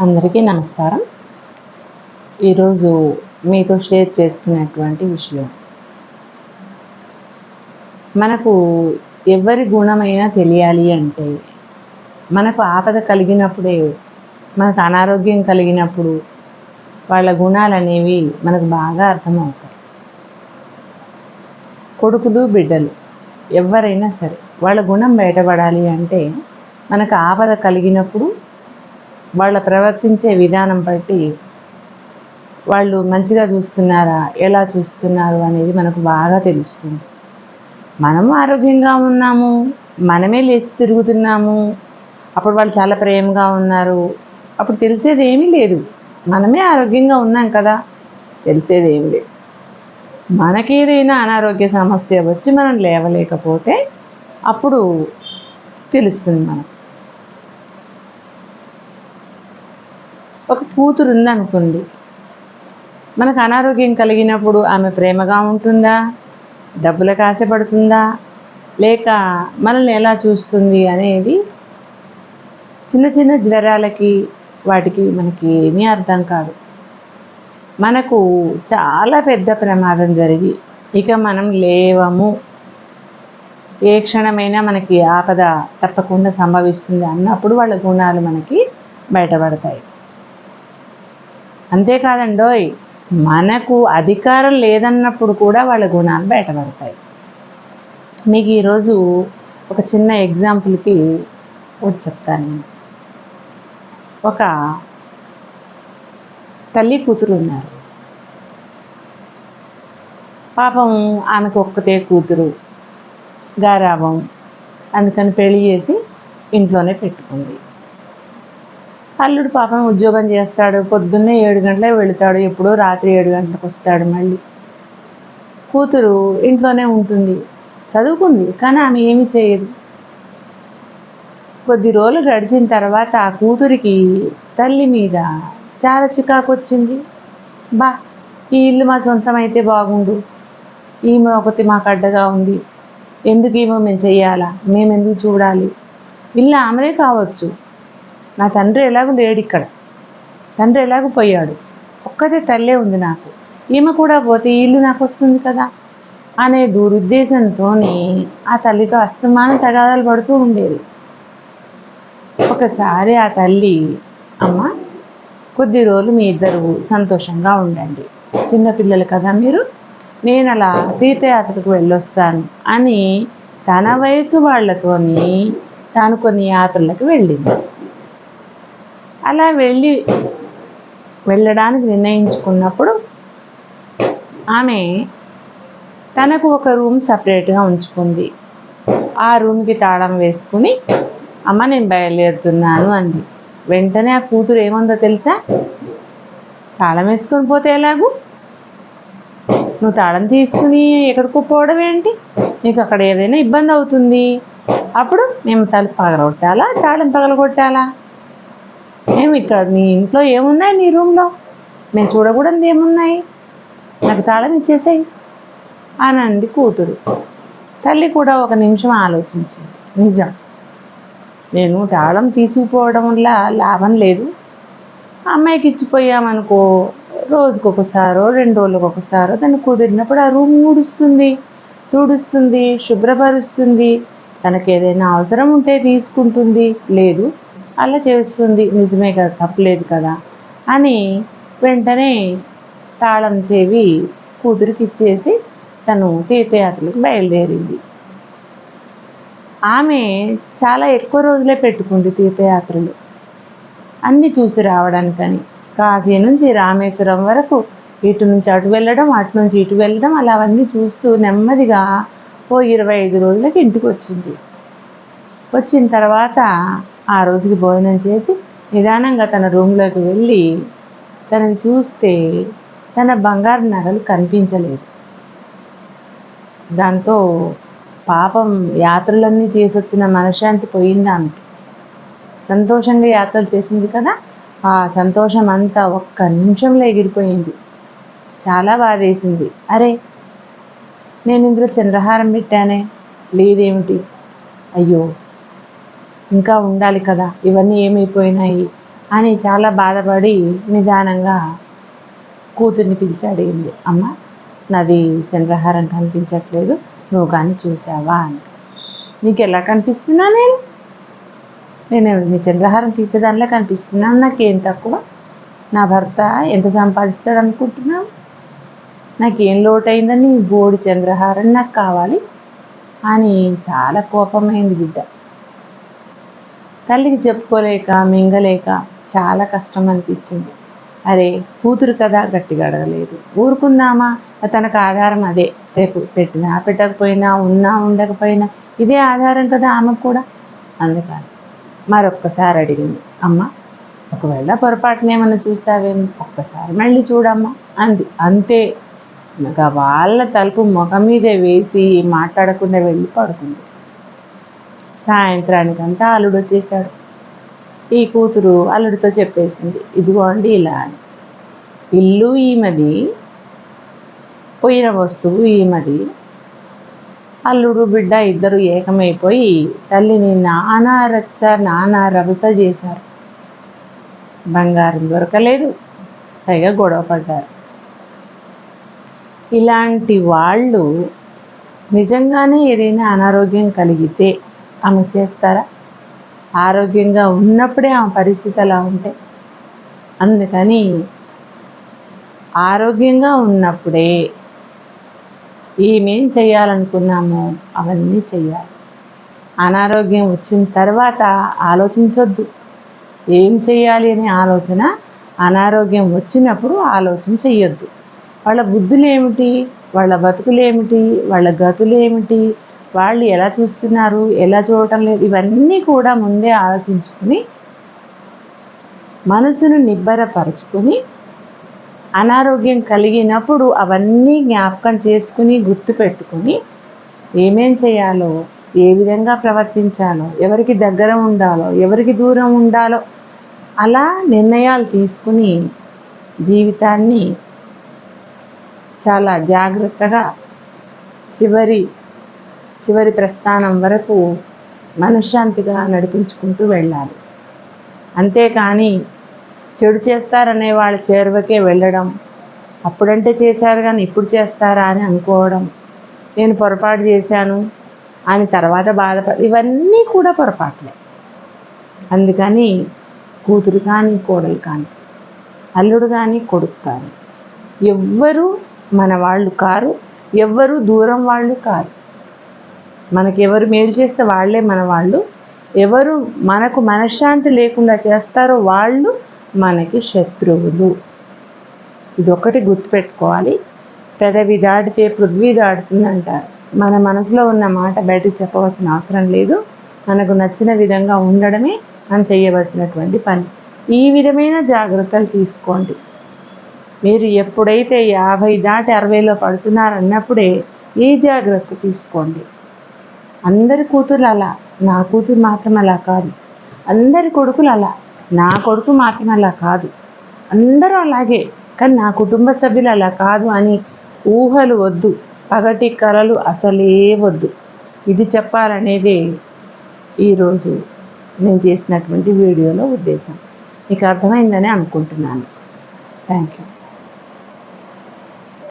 అందరికీ నమస్కారం. ఈరోజు మీతో షేర్ చేసుకునేటువంటి విషయం. మనకు ఎవరి గుణమైనా తెలియాలి అంటే మనకు ఆపద కలిగినప్పుడే మనకు అనారోగ్యం కలిగినప్పుడు వాళ్ళ గుణాలు అనేవి మనకు బాగా అర్థమవుతాయి. కొడుకులు బిడ్డలు ఎవరైనా సరే వాళ్ళ గుణం బయటపడాలి అంటే మనకు ఆపద కలిగినప్పుడు వాళ్ళ ప్రవర్తించే విధానం బట్టి వాళ్ళు మంచిగా చూస్తున్నారా ఎలా చూస్తున్నారు అనేది మనకు బాగా తెలుస్తుంది. మనము ఆరోగ్యంగా ఉన్నాము మనమే లేచి తిరుగుతున్నాము అప్పుడు వాళ్ళు చాలా ప్రేమగా ఉన్నారు. అప్పుడు తెలిసేది ఏమీ లేదు. మనమే ఆరోగ్యంగా ఉన్నాం కదా తెలిసేది ఏమి లేదు. మనకేదైనా అనారోగ్య సమస్య వచ్చి మనం లేవలేకపోతే అప్పుడు తెలుస్తుంది మనకు. ఒక కూతురు ఉందనుకోండి. మనకు అనారోగ్యం కలిగినప్పుడు ఆమె ప్రేమగా ఉంటుందా? డబ్బులకు ఆశపడుతుందా లేక మనల్ని ఎలా చూస్తుంది అనేది చిన్న చిన్న జ్వరాలకి వాటికి మనకి ఏమీ అర్థం కాదు. మనకు చాలా పెద్ద ప్రమాదం జరిగి ఇక మనం లేవము. ఏ క్షణమైనా మనకి ఆపద తప్పకుండా సంభవిస్తుంది అన్నప్పుడు వాళ్ళ గుణాలు మనకి బయటపడతాయి. అంతేకాదండోయ్ మనకు అధికారం లేదన్నప్పుడు కూడా వాళ్ళ గుణాలు బయటపడతాయి. మీకు ఈరోజు ఒక చిన్న ఎగ్జాంపుల్కి ఒకటి చెప్తాను నేను. ఒక తల్లి కూతురు ఉన్నారు. పాపం ఆమెకు ఒక్కతే కూతురు గారాబం అందుకని పెళ్ళి చేసి ఇంట్లోనే పెట్టుకుంది. అల్లుడు పాపం ఉద్యోగం చేస్తాడు పొద్దున్నే ఏడు గంటలే వెళుతాడు ఎప్పుడో రాత్రి ఏడు గంటలకు వస్తాడు మళ్ళీ. కూతురు ఇంట్లోనే ఉంటుంది చదువుకుంది కానీ ఆమె ఏమి చేయదు. కొద్ది రోజులు గడిచిన తర్వాత ఆ కూతురికి తల్లి మీద చాలా చికాకు వచ్చింది. బా ఈ ఇల్లు మా సొంతం అయితే బాగుండు ఈమె ఒకటి మాకు అడ్డగా ఉంది. ఎందుకు ఈమె మేము చెయ్యాలా? మేము ఎందుకు చూడాలి? ఇల్లు ఆమెనే కావచ్చు. నా తండ్రి ఎలాగో లేడు ఇక్కడ. తండ్రి ఎలాగ పోయాడు. ఒక్కతే తల్లే ఉంది నాకు. ఈమె కూడా పోతే ఇల్లు నాకు వస్తుంది కదా అనే దురుద్దేశంతో ఆ తల్లితో అస్తమానం తగాదాలు పడుతూ ఉండేది. ఒకసారి ఆ తల్లి అమ్మ కొద్ది రోజులు మీ ఇద్దరు సంతోషంగా ఉండండి. చిన్నపిల్లలు కదా మీరు. నేను అలా తీర్థయాత్రకు వెళ్ళొస్తాను అని తన వయసు వాళ్ళతోని తాను కొన్ని యాత్రలకు వెళ్ళింది. అలా వెళ్ళి వెళ్ళడానికి నిర్ణయించుకున్నప్పుడు ఆమె తనకు ఒక రూమ్ సపరేట్గా ఉంచుకుంది. ఆ రూమ్కి తాళం వేసుకుని అమ్మ నేను బయలుదేరుతున్నాను అంది. వెంటనే ఆ కూతురు ఏముందో తెలుసా? తాళం వేసుకొని పోతే ఎలాగూ? నువ్వు తాళం తీసుకుని ఎక్కడికో పోవడం ఏంటి? నీకు అక్కడ ఏదైనా ఇబ్బంది అవుతుంది. అప్పుడు మేము తలుపు పగలగొట్టాలా? తాళం పగలగొట్టాలా? ఏమి ఇక్కడ నీ ఇంట్లో ఏమున్నాయి నీ రూమ్లో? మేము చూడకూడదు ఏమున్నాయి నాకు తాళం ఇచ్చేసాయి అని అంది కూతురు. తల్లి కూడా ఒక నిమిషం ఆలోచించింది. నిజం. నేను తాళం తీసుకుపోవడం వల్ల లాభం లేదు. అమ్మాయికి ఇచ్చిపోయామనుకో రోజుకొకసారో రెండు రోజులకు ఒకసారో దాన్ని కుదిరినప్పుడు ఆ రూమ్ ఊడుస్తుంది తుడుస్తుంది శుభ్రపరుస్తుంది. తనకి ఏదైనా అవసరం ఉంటే తీసుకుంటుంది. లేదు అలా చేస్తుంది. నిజమే కదా తప్పలేదు కదా అని వెంటనే తాళం చేవి కూతురికి ఇచ్చేసి తను తీర్థయాత్రలకు బయలుదేరింది. ఆమె చాలా ఎక్కువ రోజులే పెట్టుకుంది తీర్థయాత్రలు. అన్నీ చూసి రావడానికని. కాశీ నుంచి రామేశ్వరం వరకు ఇటు నుంచి అటు వెళ్ళడం అటు నుంచి ఇటు వెళ్ళడం అలా అవన్నీ చూస్తూ నెమ్మదిగా ఓ ఇరవై ఐదు రోజులకి ఇంటికి వచ్చింది. వచ్చిన తర్వాత ఆ రోజుకి భోజనం చేసి నిదానంగా తన రూమ్లోకి వెళ్ళి తనని చూస్తే తన బంగారు నగలు కనిపించలేదు. దాంతో పాపం యాత్రలన్నీ చేసి వచ్చిన మనశ్శాంతి పోయింది ఆమెకి. సంతోషంగా యాత్రలు చేసింది కదా ఆ సంతోషం అంతా ఒక్క నిమిషంలో ఎగిరిపోయింది. చాలా బాధేసింది. అరే నేను ఇందులో చంద్రహారం పెట్టానే లేదేమిటి? అయ్యో ఇంకా ఉండాలి కదా ఇవన్నీ ఏమైపోయినాయి అని చాలా బాధపడి నిదానంగా కూతుర్ని పిలిచి అడిగింది అమ్మ నాది చంద్రహారం కనిపించట్లేదు నువ్వు కానీ చూసావా అని నీకు ఎలా కనిపిస్తున్నా నేను? నేను నీ చంద్రహారం తీసేదానిలా కనిపిస్తున్నాను నాకేం తక్కువ? నా భర్త ఎంత సంపాదిస్తాడు అనుకుంటున్నావు? నాకేం లోటైందని బోడి చంద్రహారం నాకు కావాలి అని చాలా కోపమైంది బిడ్డ. తల్లికి చెప్పుకోలేక మింగలేక చాలా కష్టం అనిపించింది. అరే కూతురు కదా గట్టిగా అడగలేదు. ఊరుకుందామా? తనకు ఆధారం అదే. రేపు పెట్టినా పెట్టకపోయినా ఉన్నా ఉండకపోయినా ఇదే ఆధారం కదా ఆమెకు కూడా? అందుకని మరొక్కసారి అడిగింది. అమ్మ ఒకవేళ పొరపాటున ఏమన్నా చూసావేమో? ఒక్కసారి మళ్ళీ చూడమ్మా అంది. అంతే. ఇంకా వాళ్ళ తలుపు ముఖం మీదే వేసి మాట్లాడకుండా వెళ్ళి పడుకుంది. సాయంత్రానికంతా అల్లుడు వచ్చేసాడు ఈ కూతురు అల్లుడితో చెప్పేసింది ఇదిగోండి ఇలా అని. ఇల్లు ఈమెది పోయిన వస్తువు ఈమెది. అల్లుడు బిడ్డ ఇద్దరు ఏకమైపోయి తల్లిని నానా రచ్చ నానా రభస చేశారు. బంగారం దొరకలేదు పైగా గొడవ పడ్డారు. ఇలాంటి వాళ్ళు నిజంగానే ఏదైనా అనారోగ్యం కలిగితే ఆమె చేస్తారా? ఆరోగ్యంగా ఉన్నప్పుడే ఆమె పరిస్థితి అలా ఉంటాయి అందుకని ఆరోగ్యంగా ఉన్నప్పుడే ఏమేం చేయాలనుకున్నామో అవన్నీ చేయాలి అనారోగ్యం వచ్చిన తర్వాత ఆలోచించొద్దు. ఏం చేయాలి అనే ఆలోచన అనారోగ్యం వచ్చినప్పుడు ఆలోచన చెయ్యొద్దు. వాళ్ళ బుద్ధులు ఏమిటి వాళ్ళ బతుకులు ఏమిటి వాళ్ళ గతులు ఏమిటి వాళ్ళు ఎలా చూస్తున్నారు ఎలా చూడటం లేదు ఇవన్నీ కూడా ముందే ఆలోచించుకుని మనసును నిబ్బరపరుచుకుని అనారోగ్యం కలిగినప్పుడు అవన్నీ జ్ఞాపకం చేసుకుని గుర్తుపెట్టుకుని ఏమేం చేయాలో ఏ విధంగా ప్రవర్తించాలో ఎవరికి దగ్గర ఉండాలో ఎవరికి దూరం ఉండాలో అలా నిర్ణయాలు తీసుకుని జీవితాన్ని చాలా జాగ్రత్తగా చివరి చివరి ప్రస్థానం వరకు మనశ్శాంతిగా నడిపించుకుంటూ వెళ్ళాలి. అంతేకాని చెడు చేస్తారనే వాళ్ళ చేరువకే వెళ్ళడం అప్పుడంటే చేశారు కానీ ఇప్పుడు చేస్తారా అని అనుకోవడం నేను పొరపాటు చేశాను అని తర్వాత బాధపడి ఇవన్నీ కూడా పొరపాట్లే. అందుకని కూతురు కానీ కోడలు కానీ అల్లుడు కానీ కొడుకు కానీ ఎవ్వరూ మన వాళ్ళు కారు ఎవ్వరూ దూరం వాళ్ళు కారు. మనకి ఎవరు మేలు చేస్తే వాళ్ళే మన వాళ్ళు. ఎవరు మనకు మనశ్శాంతి లేకుండా చేస్తారో వాళ్ళు మనకి శత్రువులు. ఇదొకటి గుర్తుపెట్టుకోవాలి. పెదవి దాటితే పృథ్వీ దాడుతుందంటారు మన మనసులో ఉన్న మాట బయటకు చెప్పవలసిన అవసరం లేదు. మనకు నచ్చిన విధంగా ఉండడమే మనం చేయవలసినటువంటి పని. ఈ విధమైన జాగ్రత్తలు తీసుకోండి. మీరు ఎప్పుడైతే యాభై దాటి అరవైలో పడుతున్నారన్నప్పుడే ఈ జాగ్రత్త తీసుకోండి. అందరి కూతురు అలా నా కూతురు మాత్రం అలా కాదు. అందరి కొడుకులు అలా నా కొడుకు మాత్రం అలా కాదు. అందరూ అలాగే కానీ నా కుటుంబ సభ్యులు అలా కాదు అని ఊహలు వద్దు. పగటి కలలు అసలే వద్దు. ఇది చెప్పాలనేదే ఈరోజు నేను చేసినటువంటి వీడియోలో ఉద్దేశం. మీకు అర్థమైందని అనుకుంటున్నాను. Thank you